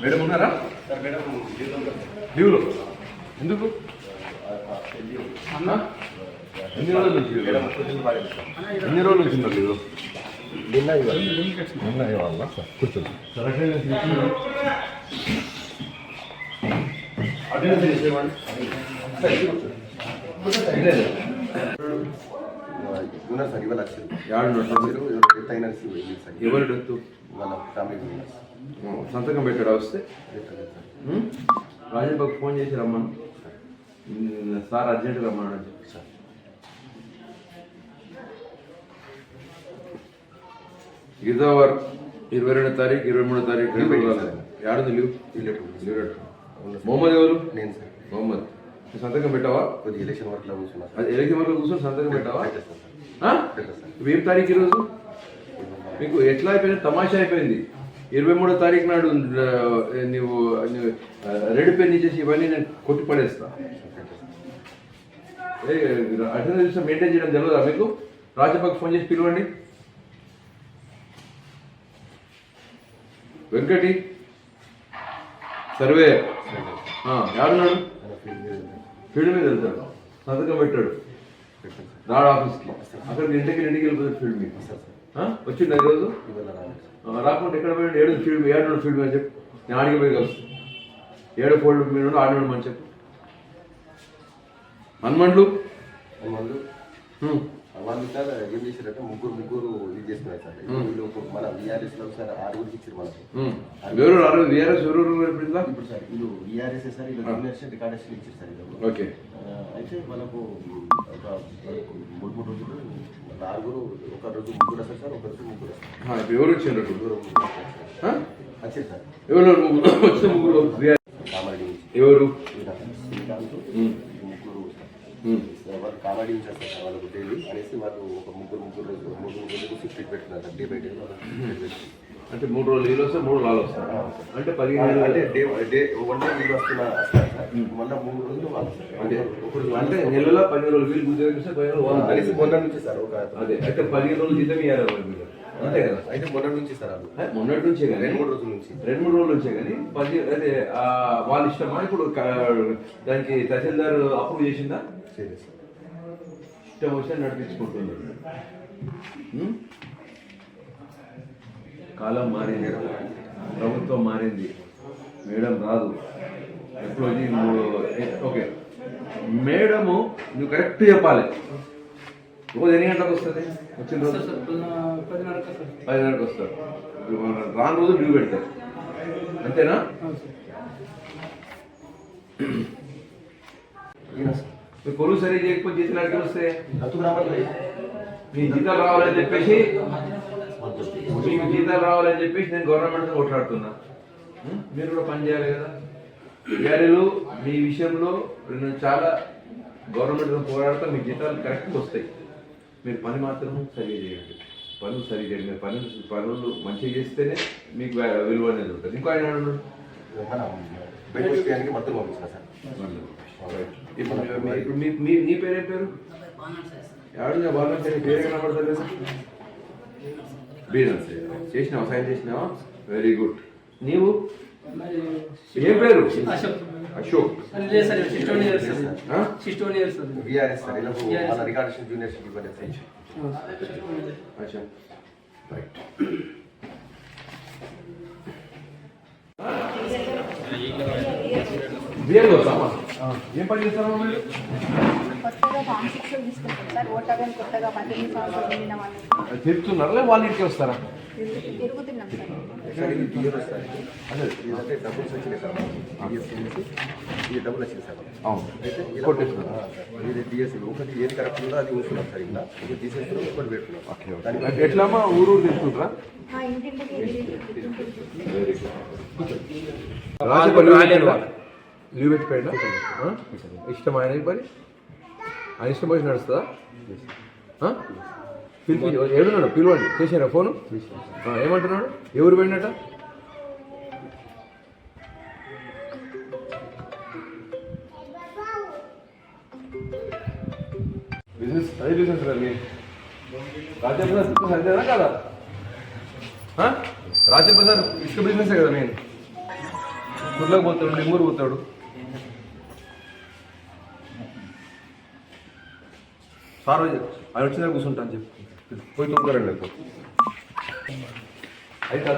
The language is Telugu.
మేడం ఉన్నారా? మేడం లీవ్లో ఎందుకు? అన్నా? ఎన్ని రోజుల నుంచి ఎన్ని రోజుల నుంచి లీవ్ నిన్న నిన్న ఇవాళ కూర్చోండి అదే చేసేవాడి ఉన్నారు సార్ ఇవాళ వచ్చింది యాడున్నాడు? మీరు ఎంత అయినా వెళ్ళి సార్ ఎవరి వాళ్ళ ఫ్యామిలీ సంతకం పెట్టాడా వస్తే? ఉం? రాజబాబు ఫోన్ చేసి రమ్మను. సార్. అర్జెంట్ రమ్మన్నాడు సార్. గిదావర్ ఇరవై రెండో తారీఖు ఇరవై మూడో తారీఖు ఏడుంది లీవ్ లీవ్. మొహమ్మద్ ఎవరు? నేను సార్. మొహమ్మద్. సంతకం పెట్టావా? కొద్దిగా ఎలక్షన్ వర్క్లో కూర్చున్నా ఎలక్షన్ వరకు కూర్చొని సంతకం పెట్టావా? ఏం తారీఖు ఈరోజు? మీకు ఎట్లా అయిపోయింది? తమాషా అయిపోయింది. ఇరవై మూడో తారీఖు నాడు నువ్వు రెడ్ పెన్ ఇచ్చేసి ఇవన్నీ నేను కొట్టి పడేస్తా. అటెండెన్స్ మెయింటైన్ చేయడం తెలియదా మీకు? రాజబాబు ఫోన్ చేసి పిలవండి. వెంకటి. సర్వే. ఎవరున్నాడు? ఫీల్డ్ మీద వెళ్తాడు. సంతకం పెట్టాడు. రాడు ఆఫీస్కి. అక్కడికి ఇంటికి ఇంటికి వెళ్ళిపోతాడు ఫీల్డ్ ఆ? వచ్చిండు ఈరోజు? రాకుండా ఎక్కడ పోయాడు? ఏడు ఫీల్డ్ ఏడు ఫీల్డ్ మీద చెప్పు. నేను ఆడికి పోయి కలుస్తాను ఏడు ఫోల్డ్ మీద ఆడినాడు మని చెప్పు. హనుమండ్లు హ్మ్. వాళ్ళు సార్ ఏం చేశారంటే ముగ్గురు ముగ్గురు ఇది చేస్తున్నారు సార్. వీళ్ళు మన విఆర్ఎస్లో సార్ ఆరుగురికి ఇచ్చారు మనకు. ఎవరు రారు? వీఆర్ఎస్ ఎవరు ఇప్పుడు? ఇప్పుడు సార్ వీళ్ళు విఆర్ఎస్ సార్ వీళ్ళు రికార్డర్స్ ఇచ్చారు సార్ వీళ్ళు ఓకే. అయితే మనకు ఒక మూడు మూడు రోజులు ఆరుగురు ఒక రోజు ముగ్గురు వస్తారు సార్ ఒక రోజు ముగ్గురు ఇప్పుడు ఎవరు వచ్చారు ఇప్పుడు? ముగ్గురు? సార్. వచ్చింది సార్. ఎవరు ముగ్గురు. నుంచి వస్తారు సార్ వాళ్ళకు డైలీ అనేసి వాళ్ళు ఒక ముగ్గురు ముగ్గురు రోజు మూడు మూడు రోజులు ఫిఫ్టీ పెట్టుకున్నారు సార్ డే బై డే అంటే మూడు రోజులు వీళ్ళు వస్తారు మూడు వాళ్ళు వస్తారు. అంటే పదిహేను అంటే రోజులు. డే డే వన్ డే వీళ్ళు వస్తున్న వస్తారు సార్ మళ్ళీ మూడు రోజులు వాళ్ళు. అంటే ఒకరు అంటే నెలలో పదిహేను రోజులు వీళ్ళు ఉద్యోగం చేస్తే పదిహేను రోజులు వాళ్ళు అనేసి మొన్న నుంచి సార్ ఒక అదే అయితే పదిహేను రోజులు జీతం ఇవ్వాలి వాళ్ళు. అంతే కదా? అయితే మొన్న నుంచి సార్ ఏ, మొన్నటి నుంచే కానీ రెండు మూడు రోజుల నుంచి. రెండు మూడు రోజులు వచ్చాయి కానీ పది అదే వాళ్ళ ఇష్టమా? ఇప్పుడు దానికి తహసీల్దార్ అప్రూవ్ చేసిందా? సరే సార్. ఇష్టం వచ్చి నడిపించుకుంటుంది ఉం? కాలం మారింది ప్రభుత్వం మారింది. మేడం రాదు. ఎప్పుడు ఓకే. మేడము నువ్వు కరెక్ట్ చెప్పాలి. రోజు ఎన్ని గంటలకు వస్తుంది? వచ్చిన రోజు? పదిన్నరకు వస్తారు ఇప్పుడు రాను రోజు లీవ్ పెడతారు అంతేనా? మీ కొలువు సరి చేయకపోతే జీతాలు వస్తే మీ జీతాలు రావాలని చెప్పేసి మీకు జీతాలు రావాలని చెప్పేసి నేను గవర్నమెంట్ కొట్లాడుతున్నా? మీరు కూడా పని చేయాలి కదా. వ్యాలీలు మీ విషయంలో నేను చాలా గవర్నమెంట్ పోరాడతా మీ జీతాలు కరెక్ట్గా వస్తాయి. మీరు పని మాత్రం సరిగా చేయండి. పనులు సరిగా చేయండి. మీరు పనులు పనులు మంచిగా చేస్తేనే మీకు విలువ అనేది ఉంటుంది. ఇంకో ఆయన మొత్తం పంపించిన సార్? ఇప్పుడు మీ- ఇప్పుడు మీ మీ నీ పేరేం పేరు? ఎవడు వాళ్ళ పేరు కనబడతలేదు? బీనర్స్ చేసినావా? సైన్ చేసినావా? వెరీ గుడ్ నీవు? ఏం పేరు? అశోక్. ఆ? విఆర్ఎస్ సార్ ఇలా మన రికార్డేషన్ జూనియర్స్ ఇవ్వండి సార్ అచ్చా రైట్ బిఎల్ఓ సామా ఏం పని చేస్తారమ్మా మీరు కొత్తగా ఫామ్ సిక్స్ తీసుకుంటాం సార్ ఓటర్లను కొత్తగా పద్దెనిమిది సంవత్సరాలు నిండిన వాళ్ళు. తిరుగుతున్నారా వాళ్ళ ఇంటికి వస్తారా? తిరుగు- తిరుగుతున్నాం సార్. అదే డబ్బులు వచ్చినాయి సార్. ఇది డబ్బులు వచ్చింది సార్. అవును. అయితే ఇది టీఎస్ ఒకటి ఏది కరెక్ట్ ఉందో అది ఉంచున్నాం సార్ ఇలా ఒకటి తీసేస్తున్నాం ఒకటి పెట్టుకున్నాం. ఎట్లమ్మా? ఊరు గుడ్. రాజపల్లి లీవ్ పెట్టిపోయినా ఇష్టం ఆయన మరి? ఆయన ఇష్టం వచ్చి నడుస్తుందా? పిలిపి ఏడున్నాడు పిలవండి. చేసారా ఫోను? ఏమంటున్నాడు? ఎవరు పోయినట? బిజినెస్ అదే బిజినెస్ రా బిజినెస్ అంతేనా కదా? రాజప్రసాద్ ఇష్ట బిజినెస్ కదా నేను కుర్లకు పోతాడు నెమ్మూరు పోతాడు. సార్ ఆయన వచ్చిన కూర్చుంటాను చెప్పి. పోయి తొందరండి లేకపోతే అయితే